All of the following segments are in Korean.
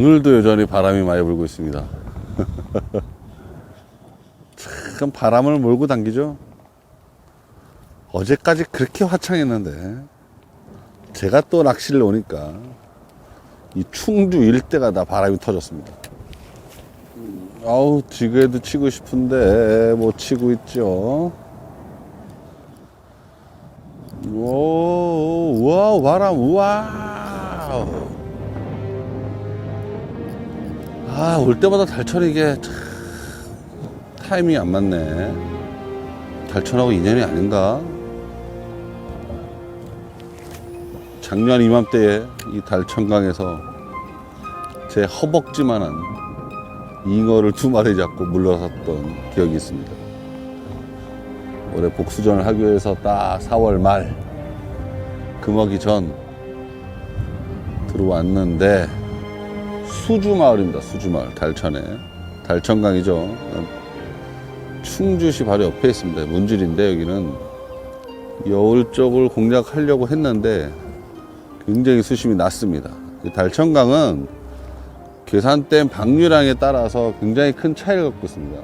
오늘도 여전히 바람이 많이 불고 있습니다. 참 바람을 몰고 당기죠. 어제까지 그렇게 화창했는데 제가 또 낚시를 오니까 이 충주 일대가 다 바람이 터졌습니다. 아우 지그에도 치고 싶은데 못 치고 있죠. 오, 우와 바람 우와. 아, 올 때마다 달천이 이게 참 타이밍이 안 맞네. 달천하고 인연이 아닌가? 작년 이맘때에 이 달천강에서 제 허벅지만한 잉어를 두 마리 잡고 물러섰던 기억이 있습니다. 올해 복수전을 하기 위해서 딱 4월 말 금어기 전 들어왔는데 수주마을입니다. 수주마을 달천에 달천강이죠. 충주시 바로 옆에 있습니다. 문질인데 여기는 여울 쪽을 공략하려고 했는데 굉장히 수심이 낮습니다. 이 달천강은 계산댐 방류량에 따라서 굉장히 큰 차이를 갖고 있습니다.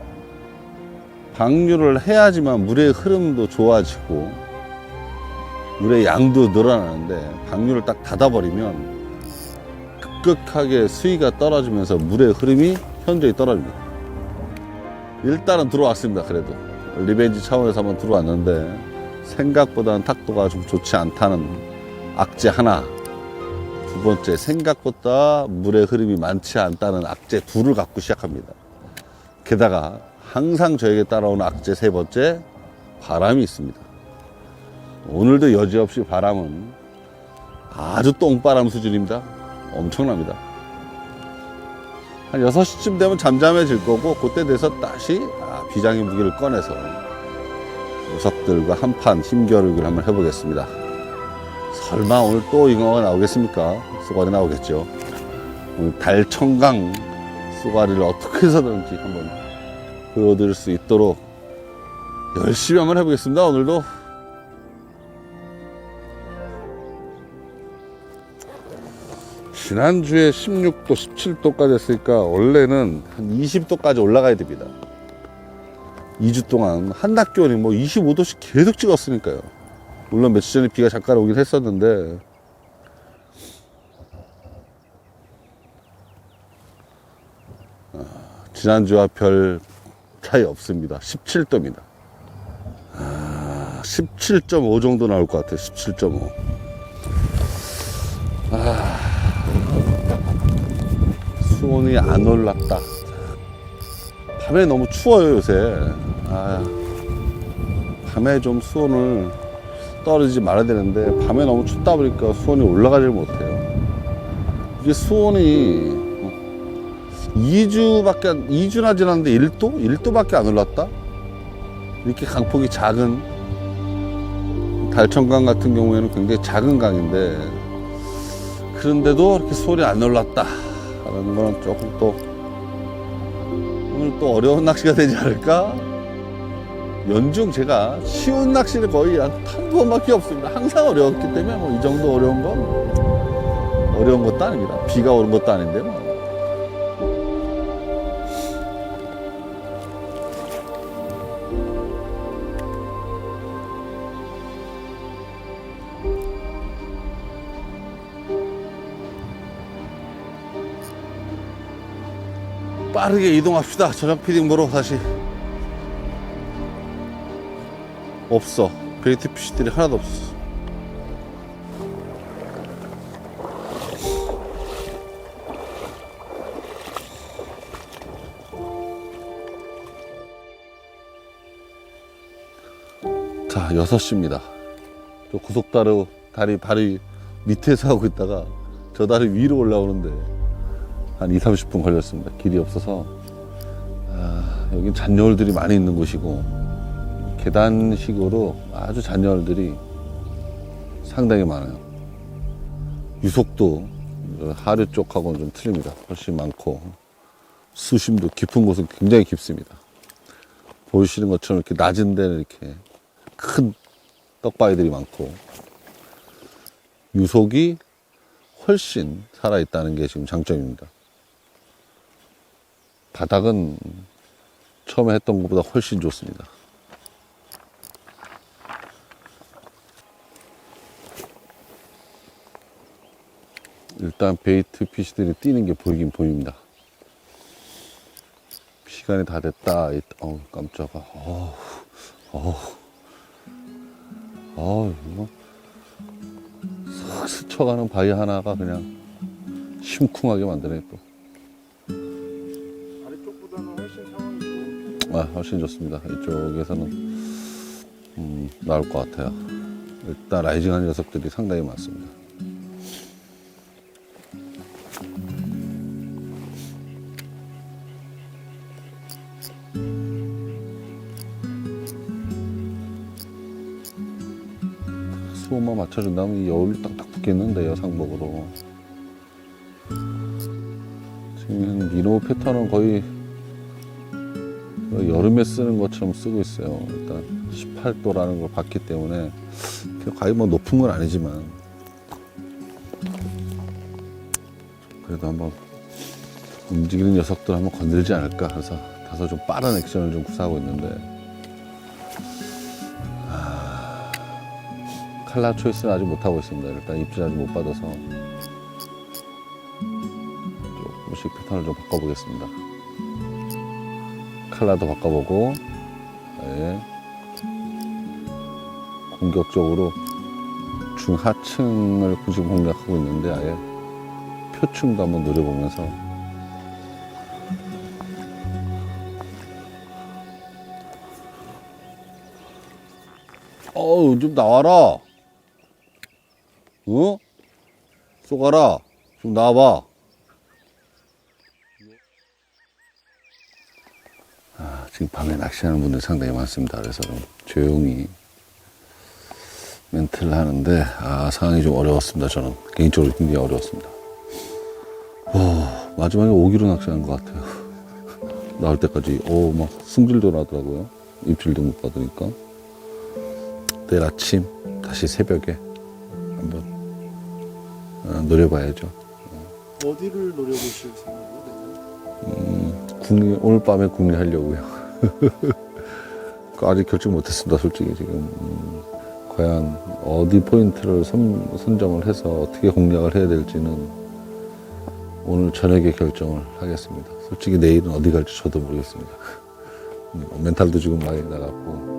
방류를 해야지만 물의 흐름도 좋아지고 물의 양도 늘어나는데 방류를 딱 닫아버리면 급격하게 수위가 떨어지면서 물의 흐름이 현저히 떨어집니다. 일단은 들어왔습니다. 그래도 리벤지 차원에서 한번 들어왔는데 생각보다는 탁도가 좀 좋지 않다는 악재 하나. 두 번째 생각보다 물의 흐름이 많지 않다는 악재 둘을 갖고 시작합니다. 게다가 항상 저에게 따라오는 악재 세 번째 바람이 있습니다. 오늘도 여지없이 바람은 아주 똥바람 수준입니다. 엄청납니다. 한 6시쯤 되면 잠잠해질 거고 그때 돼서 다시 아, 비장의 무기를 꺼내서 녀석들과 한판 힘겨루기를 한번 해보겠습니다. 설마 오늘 또 잉어가 나오겠습니까? 쏘가리 나오겠죠. 오늘 달청강 쏘가리를 어떻게 해서든지 한번 보여드릴 수 있도록 열심히 한번 해보겠습니다. 오늘도 지난주에 16도, 17도까지 했으니까 원래는 한 20도까지 올라가야 됩니다. 2주 동안 한낮 기온이 뭐 25도씩 계속 찍었으니까요. 물론 며칠 전에 비가 잠깐 오긴 했었는데 아, 지난주와 별 차이 없습니다. 17도입니다. 아, 17.5 정도 나올 것 같아요. 17.5. 수온이 안 올랐다. 밤에 너무 추워요, 요새. 아, 밤에 좀 수온을 떨어지지 말아야 되는데, 밤에 너무 춥다 보니까 수온이 올라가질 못해요. 이게 수온이 2주밖에, 안, 2주나 지났는데 1도? 1도밖에 안 올랐다? 이렇게 강폭이 작은 달천강 같은 경우에는 굉장히 작은 강인데, 그런데도 이렇게 수온이 안 올랐다. 라는 거는 조금 또 오늘 또 어려운 낚시가 되지 않을까? 연중 제가 쉬운 낚시를 거의 한 한 번밖에 없습니다. 항상 어려웠기 때문에 뭐 이 정도 어려운 건 어려운 것도 아닙니다. 비가 오는 것도 아닌데 뭐. 빠르게 이동합시다. 저녁 피딩보러 다시. 없어. 베이트 피쉬들이 하나도 없어. 자, 6시입니다. 저 고속도로 다리 발이 밑에서 하고 있다가 저 다리 위로 올라오는데 한 2, 30분 걸렸습니다. 길이 없어서. 아, 여긴 잔여울들이 많이 있는 곳이고, 계단식으로 아주 잔여울들이 상당히 많아요. 유속도 하류 쪽하고는 좀 틀립니다. 훨씬 많고, 수심도 깊은 곳은 굉장히 깊습니다. 보이시는 것처럼 이렇게 낮은 데는 이렇게 큰 떡바위들이 많고, 유속이 훨씬 살아있다는 게 지금 장점입니다. 바닥은 처음에 했던 것보다 훨씬 좋습니다. 일단 베이트 피시들이 뛰는 게 보이긴 보입니다. 시간이 다 됐다. 이- 어우, 깜짝아. 어우, 어우. 어우, 이거. 싹 스쳐가는 바위 하나가 그냥 심쿵하게 만드네, 또. 아, 훨씬 좋습니다. 이쪽에서는, 음, 나올 것 같아요. 일단 라이징한 녀석들이 상당히 많습니다. 수온만 맞춰준다면 이 여울이 딱딱 붙겠는데요, 상복으로. 지금 미노 패턴은 거의 여름에 쓰는 것처럼 쓰고 있어요. 일단 18도라는 걸 봤기 때문에 거의 뭐 높은 건 아니지만 그래도 한번 움직이는 녀석들 한번 건들지 않을까 해서 다소 좀 빠른 액션을 좀 구사하고 있는데 아, 칼라 초이스는 아직 못하고 있습니다. 일단 입질 아직 못 받아서 조금씩 패턴을 좀 바꿔보겠습니다. 칼라도 바꿔보고 네. 공격적으로 중하층을 굳이 공략하고 있는데 아예 표층도 한번 노려보면서 어우 좀 나와라 어? 쏘가라 좀 나와봐 아, 지금 밤에 낚시하는 분들 상당히 많습니다. 그래서 좀 조용히 멘트를 하는데, 아, 상황이 좀 어려웠습니다. 저는. 개인적으로 굉장히 어려웠습니다. 와, 마지막에 5기로 낚시한 것 같아요. 나올 때까지, 오, 막 승질도 나더라고요. 입질도 못 받으니까. 내일 아침, 다시 새벽에 한번 어, 노려봐야죠. 어디를 노려보실 생각이에요? 국리, 오늘 밤에 국리 하려고요. 아직 결정 못했습니다, 솔직히 지금. 음, 과연 어디 포인트를 선, 선정을 해서 어떻게 공략을 해야 될지는 오늘 저녁에 결정을 하겠습니다. 솔직히 내일은 어디 갈지 저도 모르겠습니다. 음, 멘탈도 지금 많이 나갔고.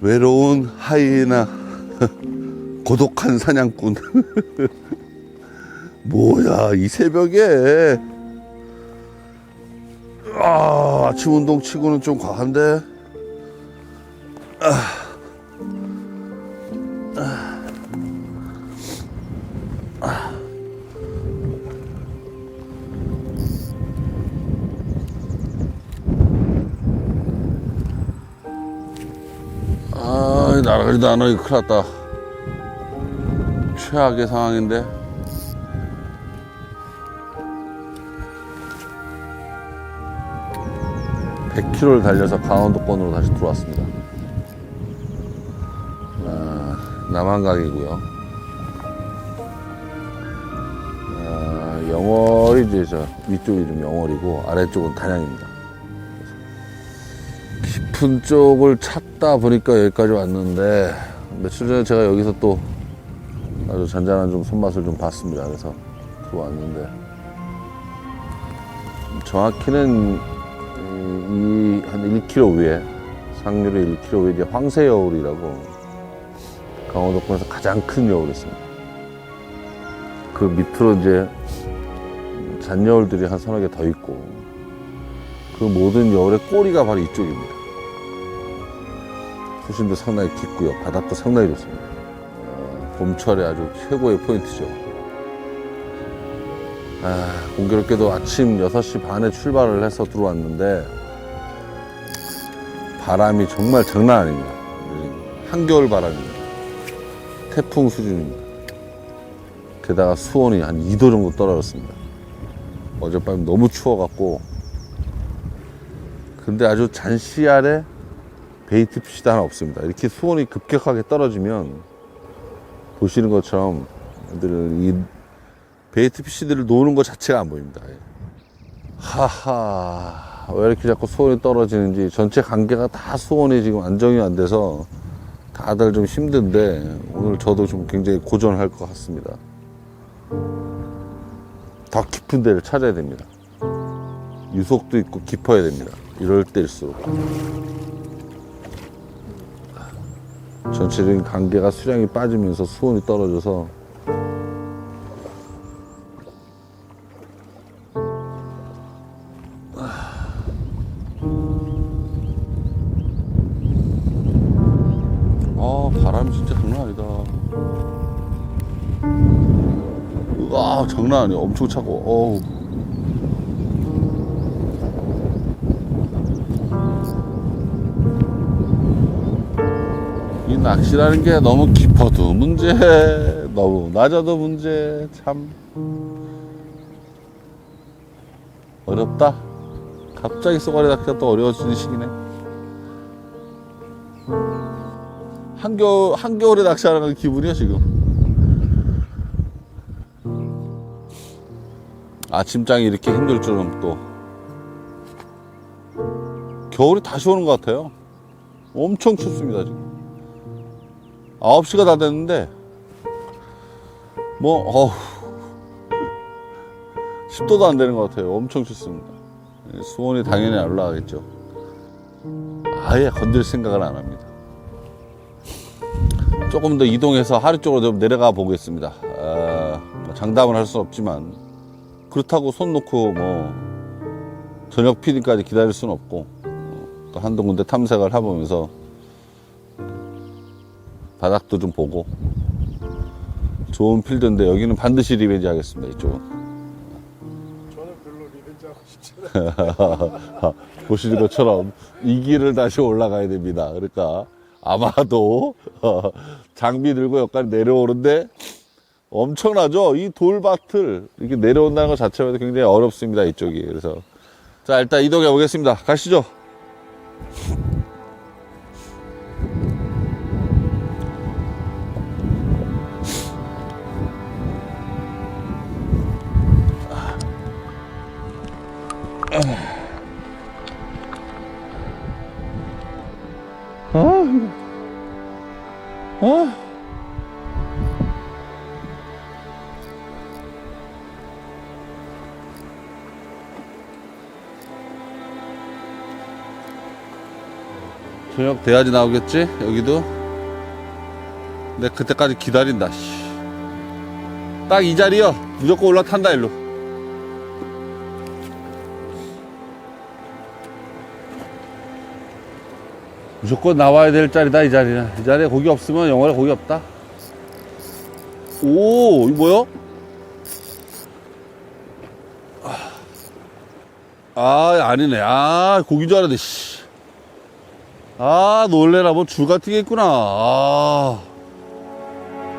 외로운 하이에나 고독한 사냥꾼. 뭐야 이 새벽에. 아, 아침 운동 치고는 좀 과한데 아 날아가지도 않아 이거 큰일 났다. 최악의 상황인데. (100km를) 달려서 강원도권으로 다시 들어왔습니다. 아, 남한강이고요. 아, 영월이 이제 저 위쪽이 좀 영월이고 아래쪽은 단양입니다. 깊은 쪽을 찾 다 보니까 여기까지 왔는데 며칠 전에 제가 여기서 또 아주 잔잔한 좀 손맛을 좀 봤습니다. 그래서 들어왔는데 정확히는 이 한 1km 위에 상류로 1km 위에 이제 황새 여울이라고 강원도권에서 가장 큰 여울이 있습니다. 그 밑으로 이제 잔여울들이 한 서너 개 더 있고 그 모든 여울의 꼬리가 바로 이쪽입니다. 수심도 상당히 깊고요. 바닥도 상당히 좋습니다. 어, 봄철에 아주 최고의 포인트죠. 아, 공교롭게도 아침 6시 반에 출발을 해서 들어왔는데 바람이 정말 장난 아닙니다. 한겨울 바람입니다. 태풍 수준입니다. 게다가 수온이 한 2도 정도 떨어졌습니다. 어젯밤 너무 추워갖고 근데 아주 잔시 아래 베이트 피시도 하나 없습니다. 이렇게 수온이 급격하게 떨어지면 보시는 것처럼 이 베이트 피시들을 노는 것 자체가 안 보입니다. 예. 하하 왜 이렇게 자꾸 수온이 떨어지는지 전체 관계가 다 수온이 지금 안정이 안 돼서 다들 좀 힘든데 오늘 저도 좀 굉장히 고전할 것 같습니다. 더 깊은 데를 찾아야 됩니다. 유속도 있고 깊어야 됩니다. 이럴 때일수록. 전체적인 관계가 수량이 빠지면서 수온이 떨어져서 아 바람이 진짜 장난 아니다. 와 장난 아니야. 엄청 차고 어우 낚시라는 게 너무 깊어도 문제. 너무 낮아도 문제. 참. 어렵다. 갑자기 쏘가리 낚시가 또 어려워지는 시기네. 한겨울 한겨울에 낚시하는 건 기분이야 지금? 아침장이 이렇게 힘들 줄은 또. 겨울이 다시 오는 것 같아요. 엄청 춥습니다 지금. 9시가 다 됐는데 뭐 어우 10도도 안 되는 것 같아요. 엄청 춥습니다. 예, 수온이 당연히 올라가겠죠. 아예 건들 생각을 안 합니다. 조금 더 이동해서 하루 쪽으로 좀 내려가 보겠습니다. 아, 뭐 장담을 할수 없지만 그렇다고 손 놓고 뭐 저녁 피딩까지 기다릴 수는 없고 어, 또 한두 군데 탐색을 해보면서 바닥도 좀 보고 좋은 필드인데 여기는 반드시 리벤지 하겠습니다 이쪽은 저는 별로 리벤지 하고 싶지 않아요. 보시는 것처럼 이 길을 다시 올라가야 됩니다 그러니까 아마도 장비 들고 여기까지 내려오는데 엄청나죠? 이 돌밭을 이렇게 내려온다는 것 자체가 굉장히 어렵습니다, 이쪽이. 그래서. 자, 일단 이동해 보겠습니다. 가시죠. 저녁 돼야지 나오겠지? 여기도? 내 그때까지 기다린다, 씨. 딱 이 자리요. 무조건 올라탄다, 일로. 무조건 나와야 될 자리다, 이 자리는. 이 자리에 고기 없으면 영월에 고기 없다. 오, 이거 뭐야? 아, 아니네. 아, 고기 줄 알았네, 씨. 아, 놀래라. 뭐 줄 같은 게 있구나. 아,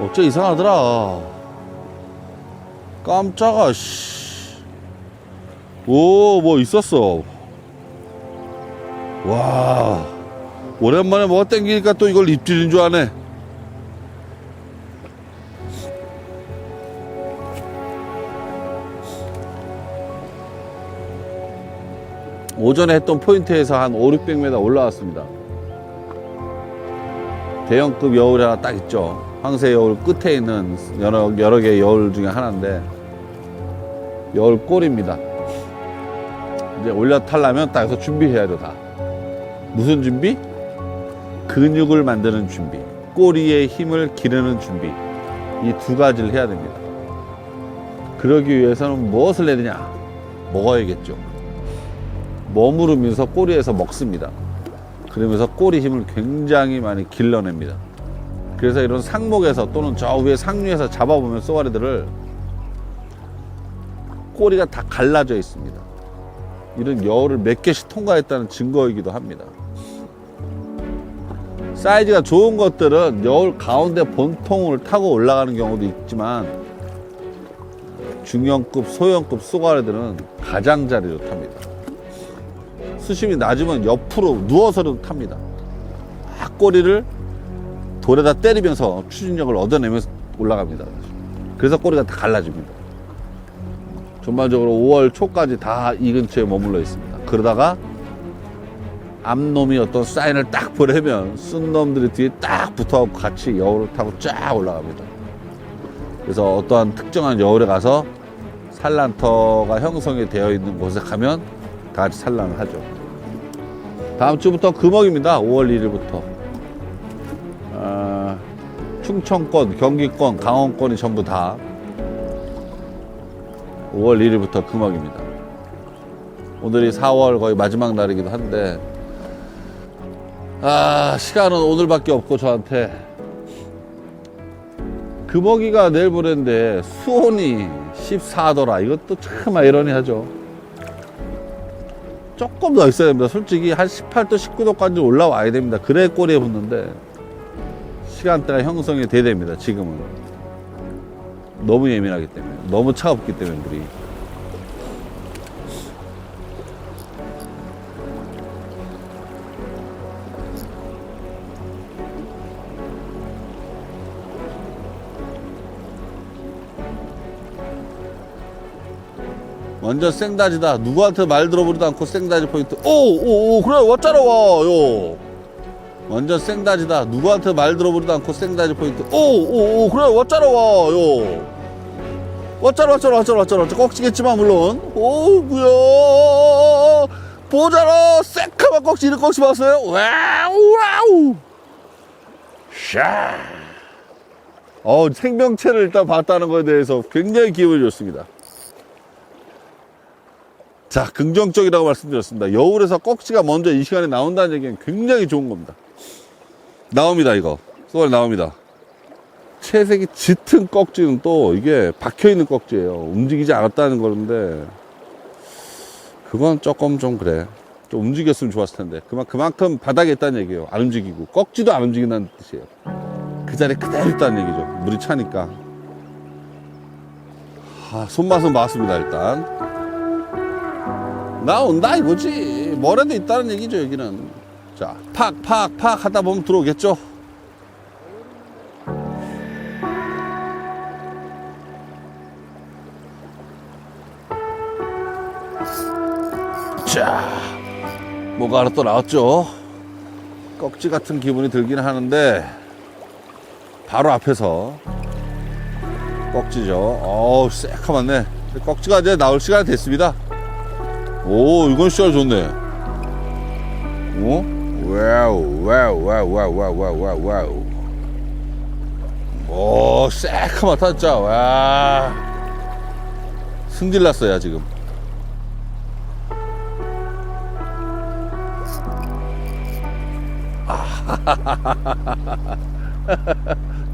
어째 이상하더라. 깜짝아, 씨. 오, 뭐 있었어. 와, 오랜만에 뭐가 땡기니까 또 이걸 입질인 줄 아네. 오전에 했던 포인트에서 한 5, 600m 올라왔습니다. 대형급 여울이 하나 딱 있죠. 황새 여울 끝에 있는 여러, 여러 개의 여울 중에 하나인데, 여울 꼴입니다. 이제 올라타려면 딱 여기서 준비해야죠, 다. 무슨 준비? 근육을 만드는 준비. 꼬리의 힘을 기르는 준비. 이 두 가지를 해야 됩니다. 그러기 위해서는 무엇을 해야 되냐? 먹어야겠죠. 머무르면서 꼬리에서 먹습니다. 그러면서 꼬리 힘을 굉장히 많이 길러냅니다. 그래서 이런 상목에서 또는 저 위에 상류에서 잡아보면 쏘가리들을 꼬리가 다 갈라져 있습니다. 이런 여울을 몇 개씩 통과했다는 증거이기도 합니다. 사이즈가 좋은 것들은 여울 가운데 본통을 타고 올라가는 경우도 있지만 중형급, 소형급 쏘가리들은 가장자리로 탑니다. 수심이 낮으면 옆으로 누워서도 탑니다. 막 꼬리를 돌에다 때리면서 추진력을 얻어내면서 올라갑니다. 그래서 꼬리가 다 갈라집니다. 전반적으로 5월 초까지 다 이 근처에 머물러 있습니다. 그러다가 암놈이 어떤 사인을 딱 보내면 쓴 놈들이 뒤에 딱 붙어갖고 같이 여울을 타고 쫙 올라갑니다. 그래서 어떠한 특정한 여울에 가서 산란터가 형성이 되어 있는 곳에 가면 다 같이 산란을 하죠. 다음 주부터 금어입니다. 5월 1일부터. 아, 충청권, 경기권, 강원권이 전부 다 5월 1일부터 금어입니다. 오늘이 4월 거의 마지막 날이기도 한데 아 시간은 오늘밖에 없고 저한테 금어기가 내일 보냈는데 수온이 14도라 이것도 참 아이러니하죠 조금 더 있어야 됩니다. 솔직히 한 18도 19도까지 올라와야 됩니다. 그래 꼬리에 붙는데. 시간대가 형성이 돼야 됩니다 지금은. 너무 예민하기 때문에. 너무 차갑기 때문에 물이 완전 생다지다. 누구한테 말 들어보지도 않고 생다지 포인트. 오, 오, 오, 그래, 왔잖아, 와, 요. 완전 생다지다. 누구한테 말 들어보지도 않고 생다지 포인트. 오, 오, 오, 그래, 왔잖아, 와, 요. 왔잖아, 왔잖아, 왔잖아, 왔잖아. 꺽지겠지만, 물론. 오, 뭐야. 보자라, 새카만 꺽지, 이런 꺽지 봤어요? 와우, 와우. 샤. 어, 생명체를 일단 봤다는 거에 대해서 굉장히 기분이 좋습니다. 자, 긍정적이라고 말씀드렸습니다. 여울에서 꺽지가 먼저 이 시간에 나온다는 얘기는 굉장히 좋은 겁니다. 나옵니다, 이거. 쏘알 나옵니다. 채색이 짙은 꺽지는 또 이게 박혀있는 꺽지예요. 움직이지 않았다는 거는데, 그건 조금 좀 그래. 좀 움직였으면 좋았을 텐데. 그만, 그만큼 바닥에 있다는 얘기예요. 안 움직이고. 꺽지도 안 움직인다는 뜻이에요. 그 자리에 그대로 있다는 얘기죠. 물이 차니까. 아, 손맛은 맞습니다, 일단. 나 온다 이거지. 뭐라도 있다는 얘기죠 여기는. 자 팍 팍 팍 하다 보면 들어오겠죠? 자 뭐가 하나 또 나왔죠? 꺽지 같은 기분이 들긴 하는데 바로 앞에서 꺽지죠. 어우 새카맣네. 꺽지가 이제 나올 시간이 됐습니다 오, 이건 시알 좋네. 어? 와우, 와우, 와우, 와우, 와우, 와우, 와우. 오, 새카맣다, 진짜. 와. 승질 났어요, 지금. 아.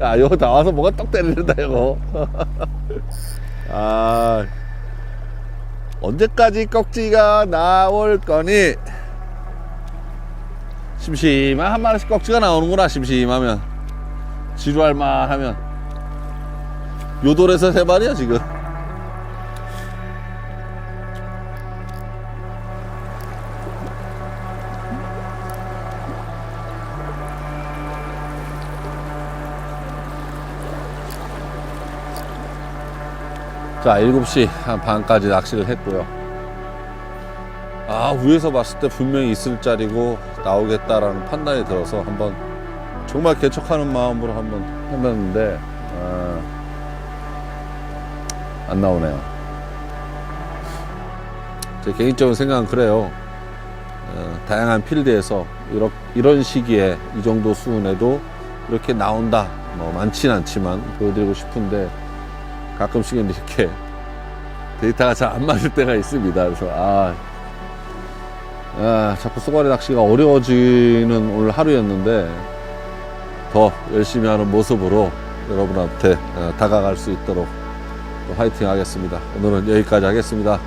야, 이거 나와서 뭐가 떡 때리는다, 이거. 아. 언제까지 꺽지가 나올 거니? 심심한 한 마리씩 꺽지가 나오는구나 심심하면. 지루할 만 하면. 요돌에서 세 마리야 지금 자 7시 한 반까지 낚시를 했고요 아 위에서 봤을 때 분명히 있을 자리고 나오겠다라는 판단이 들어서 한번 정말 개척하는 마음으로 한번 해봤는데 아, 안 나오네요. 제 개인적인 생각은 그래요. 어, 다양한 필드에서 이런, 이런 시기에 이 정도 수준에도 이렇게 나온다. 뭐 많진 않지만 보여드리고 싶은데 가끔씩은 이렇게 데이터가 잘 안 맞을 때가 있습니다. 그래서 아, 아 자꾸 쏘가리 낚시가 어려워지는 오늘 하루였는데 더 열심히 하는 모습으로 여러분한테 어, 다가갈 수 있도록 또 화이팅 하겠습니다. 오늘은 여기까지 하겠습니다.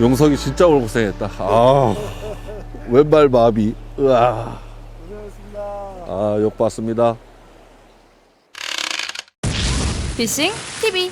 용석이 진짜 오늘 고생했다. 아, 왼발 마비. 으아. 고생하셨습니다. 아, 욕 봤습니다. 피싱 TV